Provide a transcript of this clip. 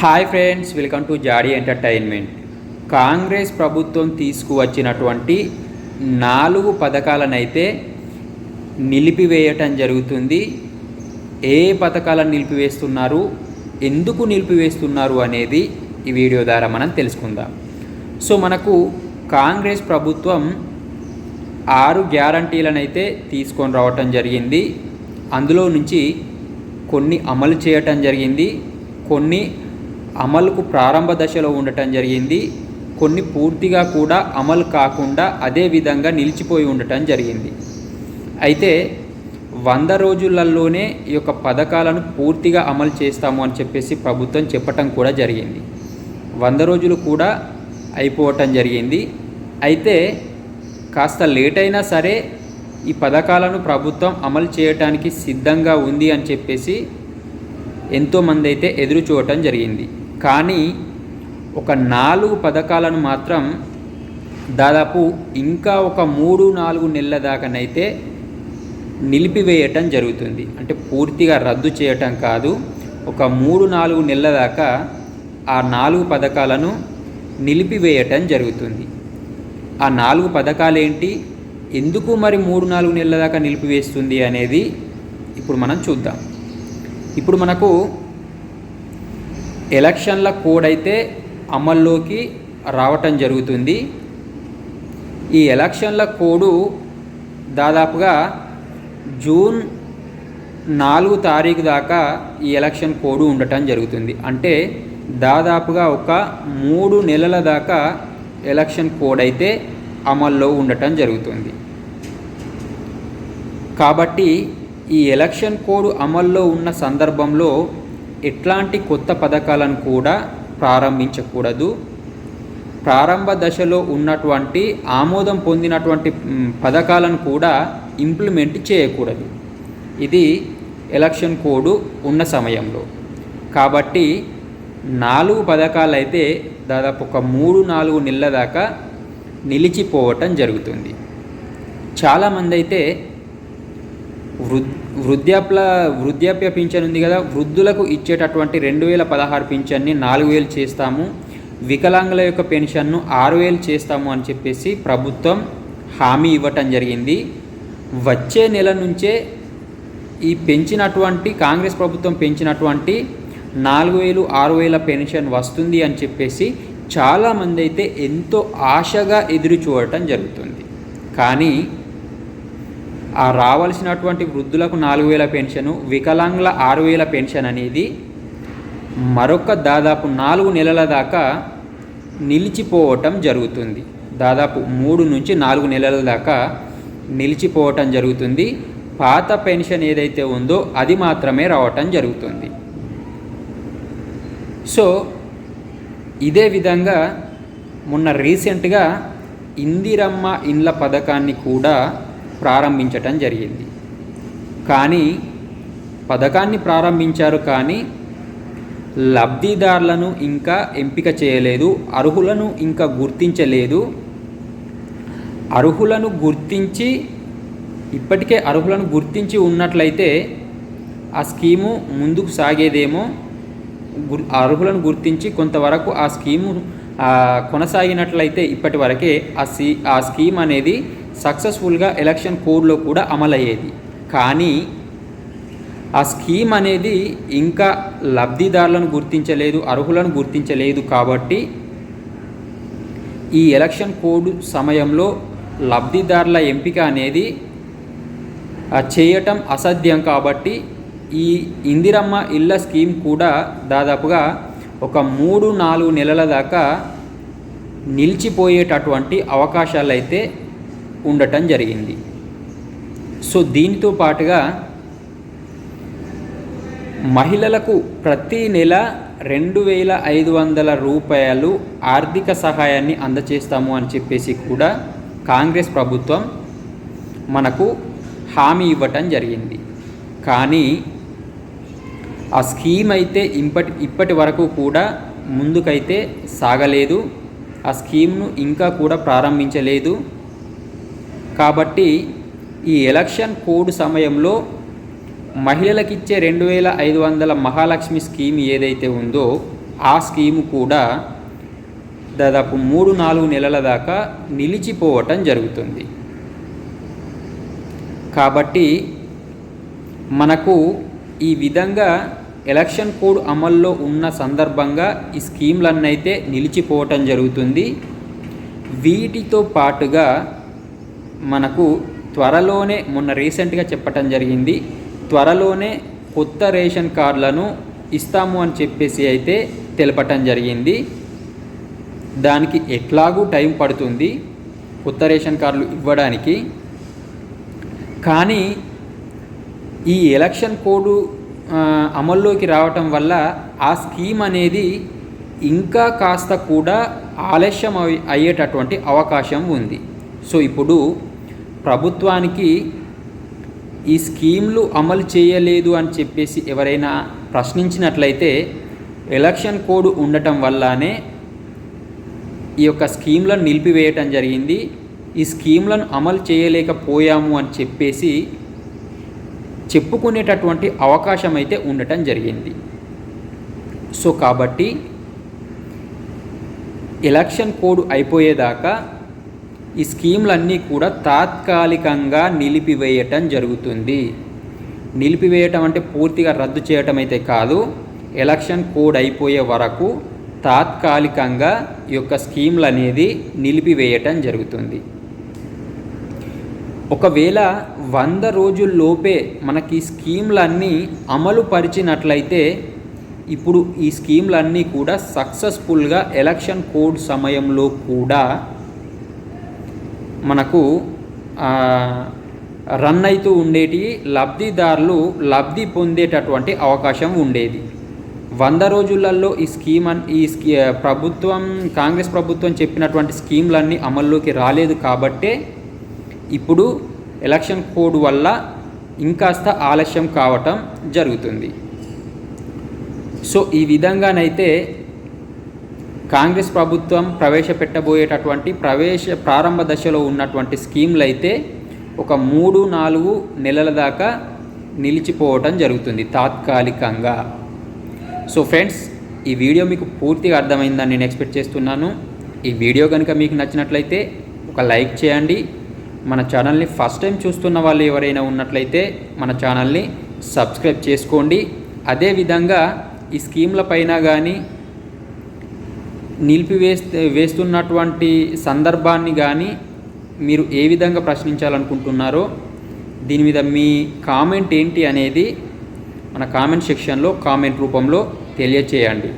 Hi friends welcome to జాడీ entertainment Congress ప్రభుత్వం తీసుకువచ్చినటువంటి నాలుగు పథకాలనైతే నిలిపివేయటం జరుగుతుంది. ఏ పథకాలను నిలిపివేస్తున్నారు? ఎందుకు నిలిపివేస్తున్నారు అనేది ఈ వీడియో ద్వారా మనం తెలుసుకుందాం. సో మనకు కాంగ్రెస్ ప్రభుత్వం ఆరు గ్యారంటీలనైతే తీసుకొని రావటం జరిగింది. అందులో నుంచి కొన్ని అమలు చేయటం జరిగింది. కొన్ని అమలుకు ప్రారంభ దశలో ఉండటం జరిగింది. కొన్ని పూర్తిగా కూడా అమలు కాకుండా అదే విధంగా నిలిచిపోయి ఉండటం జరిగింది. అయితే వంద రోజులలోనే ఈ యొక్క పథకాలను పూర్తిగా అమలు చేస్తాము అని చెప్పేసి ప్రభుత్వం చెప్పటం కూడా జరిగింది. వంద రోజులు కూడా అయిపోవటం జరిగింది. అయితే కాస్త లేట్ అయినా సరే ఈ పథకాలను ప్రభుత్వం అమలు చేయటానికి సిద్ధంగా ఉంది అని చెప్పేసి ఎంతోమంది అయితే ఎదురు చూడటం జరిగింది. కానీ ఒక నాలుగు పథకాలను మాత్రం దాదాపు ఇంకా ఒక మూడు నాలుగు నెలల దాకానైతే నిలిపివేయటం జరుగుతుంది. అంటే పూర్తిగా రద్దు చేయటం కాదు. ఒక మూడు నాలుగు నెలల దాకా ఆ నాలుగు పథకాలను నిలిపివేయటం జరుగుతుంది. ఆ నాలుగు పథకాలు ఏంటి ఎందుకు మరి మూడు నాలుగు నెలల దాకా నిలిపివేస్తుంది అనేది ఇప్పుడు మనం చూద్దాం. ఇప్పుడు మనకు ఎలక్షన్ల కోడ్ అయితే అమల్లోకి రావటం జరుగుతుంది. ఈ ఎలక్షన్ల కోడు దాదాపుగా జూన్ నాలుగు తారీఖు దాకా ఈ ఎలక్షన్ కోడ్ ఉండటం జరుగుతుంది. అంటే దాదాపుగా ఒక మూడు నెలల దాకా ఎలక్షన్ కోడ్ అయితే అమల్లో ఉండటం జరుగుతుంది. కాబట్టి ఈ ఎలక్షన్ కోడ్ అమల్లో ఉన్న సందర్భంలో ఎట్లాంటి కొత్త పథకాలను కూడా ప్రారంభించకూడదు. ప్రారంభ దశలో ఉన్నటువంటి ఆమోదం పొందినటువంటి పథకాలను కూడా ఇంప్లిమెంట్ చేయకూడదు. ఇది ఎలక్షన్ కోడ్ ఉన్న సమయంలో. కాబట్టి నాలుగు పథకాలు అయితే దాదాపు ఒక మూడు నాలుగు నెలల దాకా నిలిచిపోవటం జరుగుతుంది. చాలామంది అయితే వృ వృద్ధాప్య వృద్ధాప్య పింఛన్ ఉంది కదా వృద్ధులకు ఇచ్చేటటువంటి రెండు వేల పదహారు పింఛన్ని నాలుగు వేలు చేస్తాము. వికలాంగుల యొక్క పెన్షన్ను ఆరు వేలు చేస్తాము అని చెప్పేసి ప్రభుత్వం హామీ ఇవ్వటం జరిగింది. వచ్చే నెల నుంచే ఈ పెంచినటువంటి కాంగ్రెస్ ప్రభుత్వం పెంచినటువంటి నాలుగు వేలు ఆరు వేల పెన్షన్ వస్తుంది అని చెప్పేసి చాలామంది అయితే ఎంతో ఆశగా ఎదురు చూడటం జరుగుతుంది. కానీ ఆ రావాల్సినటువంటి వృద్ధులకు నాలుగు వేల పెన్షను వికలాంగుల ఆరు వేల పెన్షన్ అనేది మరొక దాదాపు నాలుగు నెలల దాకా నిలిచిపోవటం జరుగుతుంది. దాదాపు మూడు నుంచి నాలుగు నెలల దాకా నిలిచిపోవటం జరుగుతుంది. పాత పెన్షన్ ఏదైతే ఉందో అది మాత్రమే రావటం జరుగుతుంది. సో ఇదే విధంగా మొన్న రీసెంట్గా ఇందిరమ్మ ఇండ్ల పథకాన్ని కూడా ప్రారంభించటం జరిగింది. కానీ పథకాన్ని ప్రారంభించారు కానీ లబ్ధిదారులను ఇంకా ఎంపిక చేయలేదు అర్హులను ఇంకా గుర్తించలేదు. అర్హులను గుర్తించి ఇప్పటికే అర్హులను గుర్తించి ఉన్నట్లయితే ఆ స్కీము ముందుకు సాగేదేమో. అర్హులను గుర్తించి కొంతవరకు ఆ స్కీము కొనసాగినట్లయితే ఇప్పటి వరకే ఆ సీ ఆ స్కీమ్ అనేది సక్సెస్ఫుల్గా ఎలక్షన్ కోడ్లో కూడా అమలయ్యేది. కానీ ఆ స్కీమ్ అనేది ఇంకా లబ్ధిదారులను గుర్తించలేదు అర్హులను గుర్తించలేదు కాబట్టి ఈ ఎలక్షన్ కోడ్ సమయంలో లబ్ధిదారుల ఎంపిక అనేది చేయటం అసాధ్యం కాబట్టి ఈ ఇందిరమ్మ ఇళ్ళ స్కీమ్ కూడా దాదాపుగా ఒక మూడు నాలుగు నెలల దాకా నిలిచిపోయేటటువంటి అవకాశాలు అయితే ఉండటం జరిగింది. సో దీనితో పాటుగా మహిళలకు ప్రతి నెల రెండు వేల ఐదు వందల రూపాయలు ఆర్థిక సహాయాన్ని అందచేస్తాము అని చెప్పేసి కూడా కాంగ్రెస్ ప్రభుత్వం మనకు హామీ ఇవ్వటం జరిగింది. కానీ ఆ స్కీమ్ అయితే ఇప్పటి ఇప్పటి వరకు కూడా ముందుకైతే సాగలేదు. ఆ స్కీమ్ను ఇంకా కూడా ప్రారంభించలేదు. కాబట్టి ఈ ఎలక్షన్ కోడ్ సమయంలో మహిళలకు ఇచ్చే రెండు వేల ఐదు వందల మహాలక్ష్మి స్కీమ్ ఏదైతే ఉందో ఆ స్కీము కూడా దాదాపు మూడు నాలుగు నెలల దాకా నిలిచిపోవటం జరుగుతుంది. కాబట్టి మనకు ఈ విధంగా ఎలక్షన్ కోడ్ అమల్లో ఉన్న సందర్భంగా ఈ స్కీమ్లన్నైతే నిలిచిపోవటం జరుగుతుంది. వీటితో పాటుగా మనకు త్వరలోనే మొన్న రీసెంట్గా చెప్పటం జరిగింది. త్వరలోనే కొత్త రేషన్ కార్డులను ఇస్తాము అని చెప్పేసి అయితే తెలపటం జరిగింది. దానికి ఎట్లాగూ టైం పడుతుంది కొత్త రేషన్ కార్డులు ఇవ్వడానికి. కానీ ఈ ఎలక్షన్ కోడ్ అమల్లోకి రావటం వల్ల ఆ స్కీమ్ అనేది ఇంకా కాస్త కూడా ఆలస్యం అయ్యేటటువంటి అవకాశం ఉంది. సో ఇప్పుడు ప్రభుత్వానికి ఈ స్కీమ్లు అమలు చేయలేదు అని చెప్పేసి ఎవరైనా ప్రశ్నించినట్లయితే ఎలక్షన్ కోడ్ ఉండటం వల్లనే ఈ యొక్క స్కీమ్లను నిలిపివేయటం జరిగింది. ఈ స్కీమ్లను అమలు చేయలేకపోయాము అని చెప్పేసి చెప్పుకునేటటువంటి అవకాశం అయితే ఉండటం జరిగింది. సో కాబట్టి ఎలక్షన్ కోడ్ అయిపోయేదాకా ఈ స్కీమ్లన్నీ కూడా తాత్కాలికంగా నిలిపివేయటం జరుగుతుంది. నిలిపివేయటం అంటే పూర్తిగా రద్దు చేయటం అయితే కాదు ఎలక్షన్ కోడ్ అయిపోయే వరకు తాత్కాలికంగా ఈ యొక్క స్కీమ్లు అనేది నిలిపివేయటం జరుగుతుంది. ఒకవేళ వంద రోజుల్లోపే మనకి ఈ స్కీమ్లన్నీ అమలు పరిచినట్లయితే ఇప్పుడు ఈ స్కీమ్లన్నీ కూడా సక్సెస్ఫుల్గా ఎలక్షన్ కోడ్ సమయంలో కూడా మనకు రన్ అవుతూ ఉండేటి లబ్ధిదారులు లబ్ధి పొందేటటువంటి అవకాశం ఉండేది. వంద రోజులలో ఈ స్కీమ్ అన్ ఈ స్కీ ప్రభుత్వం కాంగ్రెస్ ప్రభుత్వం చెప్పినటువంటి స్కీమ్లన్నీ అమల్లోకి రాలేదు కాబట్టే ఇప్పుడు ఎలక్షన్ కోడ్ వల్ల ఇంకాస్త ఆలస్యం కావటం జరుగుతుంది. సో ఈ విధంగానైతే కాంగ్రెస్ ప్రభుత్వం ప్రవేశపెట్టబోయేటటువంటి ప్రవేశ ప్రారంభ దశలో ఉన్నటువంటి స్కీమ్లు అయితే ఒక మూడు నాలుగు నెలల దాకా నిలిచిపోవటం జరుగుతుంది తాత్కాలికంగా. సో ఫ్రెండ్స్ ఈ వీడియో మీకు పూర్తిగా అర్థమైందని నేను ఎక్స్పెక్ట్ చేస్తున్నాను. ఈ వీడియో కనుక మీకు నచ్చినట్లయితే ఒక లైక్ చేయండి. మన ఛానల్ని ఫస్ట్ టైం చూస్తున్న వాళ్ళు ఎవరైనా ఉన్నట్లయితే మన ఛానల్ని సబ్స్క్రైబ్ చేసుకోండి. అదేవిధంగా ఈ స్కీమ్ల పైన కానీ నిలిపివేస్తే వేస్తున్నటువంటి సందర్భాన్ని కానీ మీరు ఏ విధంగా ప్రశ్నించాలనుకుంటున్నారో దీని మీద మీ కామెంట్ ఏంటి అనేది మన కామెంట్ సెక్షన్లో కామెంట్ రూపంలో తెలియచేయండి.